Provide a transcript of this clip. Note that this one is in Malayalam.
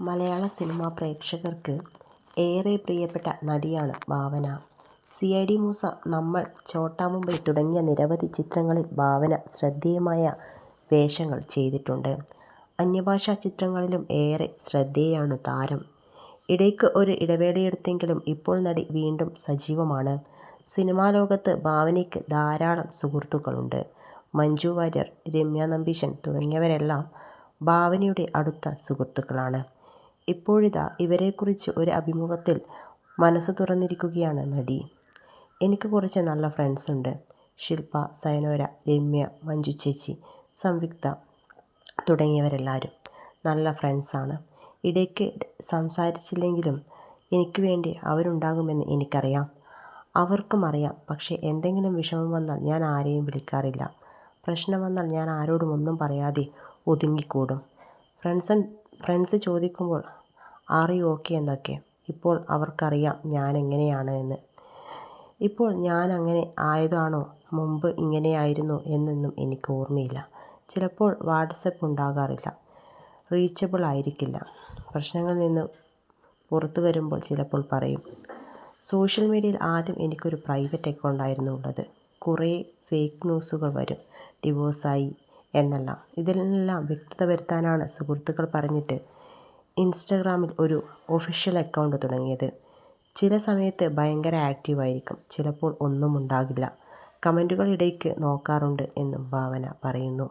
മലയാള സിനിമാ പ്രേക്ഷകർക്ക് ഏറെ പ്രിയപ്പെട്ട നടിയാണ് Bhavana. C. I. D Moosa, Nammal, Chotta Mumbai തുടങ്ങിയ നിരവധി ചിത്രങ്ങളിൽ ഭാവന ശ്രദ്ധേയമായ വേഷങ്ങൾ ചെയ്തിട്ടുണ്ട്. അന്യഭാഷാ ചിത്രങ്ങളിലും ഏറെ ശ്രദ്ധേയയാണ് താരം. ഇടയ്ക്ക് ഒരു ഇടവേളയെടുത്തെങ്കിലും ഇപ്പോൾ നടി വീണ്ടും സജീവമാണ്. സിനിമാ സിനിമാലോകത്ത് ഭാവനയ്ക്ക് ധാരാളം സുഹൃത്തുക്കളുണ്ട്. മഞ്ജു വാര്യർ, രമ്യ നമ്പീശൻ തുടങ്ങിയവരെല്ലാം ഭാവനയുടെ അടുത്ത സുഹൃത്തുക്കളാണ്. ഇപ്പോഴിതാ ഇവരെക്കുറിച്ച് ഒരു അഭിമുഖത്തിൽ മനസ്സ് തുറന്നിരിക്കുകയാണ് നടി. എനിക്ക് കുറച്ച് നല്ല ഫ്രണ്ട്സ് ഉണ്ട് ശില്പ സയനോര, രമ്യ, മഞ്ജു ചേച്ചി സംയുക്ത തുടങ്ങിയവരെല്ലാവരും നല്ല ഫ്രണ്ട്സാണ്. ഇടയ്ക്ക് സംസാരിച്ചില്ലെങ്കിലും എനിക്ക് വേണ്ടി അവരുണ്ടാകുമെന്ന് എനിക്കറിയാം. അവർക്കും അറിയാം. പക്ഷേ എന്തെങ്കിലും വിഷമം വന്നാൽ ഞാൻ ആരെയും വിളിക്കാറില്ല. പ്രശ്നം വന്നാൽ ഞാൻ ആരോടും ഒന്നും പറയാതെ ഒതുങ്ങിക്കൂടും. ഫ്രണ്ട്സ് ചോദിക്കുമ്പോൾ ആർ യു ഓക്കേ എന്നൊക്കെ. ഇപ്പോൾ അവർക്കറിയാം ഞാൻ എങ്ങനെയാണ് എന്ന്. ഇപ്പോൾ ഞാൻ അങ്ങനെ ആയതാണോ മുമ്പ് ഇങ്ങനെയായിരുന്നു എന്നൊന്നും എനിക്ക് ഓർമ്മയില്ല. ചിലപ്പോൾ വാട്സപ്പ് ഉണ്ടാകാറില്ല. റീച്ചബിൾ ആയിരിക്കില്ല. പ്രശ്നങ്ങളിൽ നിന്ന് പുറത്തു വരുമ്പോൾ ചിലപ്പോൾ പറയും. സോഷ്യൽ മീഡിയയിൽ ആദ്യം എനിക്കൊരു പ്രൈവറ്റ് അക്കൗണ്ടായിരുന്നു ഉള്ളത്. കുറേ ഫേക്ക് ന്യൂസുകൾ വരും. ഡിവോഴ്സായി എന്നെല്ലാം. ഇതിലെല്ലാം വ്യക്തത വരുത്താനാണ് സുഹൃത്തുക്കൾ പറഞ്ഞിട്ട് ഇൻസ്റ്റഗ്രാമിൽ ഒരു ഒഫീഷ്യൽ അക്കൗണ്ട് തുടങ്ങിയത്. ചില സമയത്ത് ഭയങ്കര ആക്റ്റീവായിരിക്കും ചിലപ്പോൾ ഒന്നും ഉണ്ടാകില്ല. കമന്റുകളിടയ്ക്ക് നോക്കാറുണ്ട് എന്നും ഭാവന പറയുന്നു.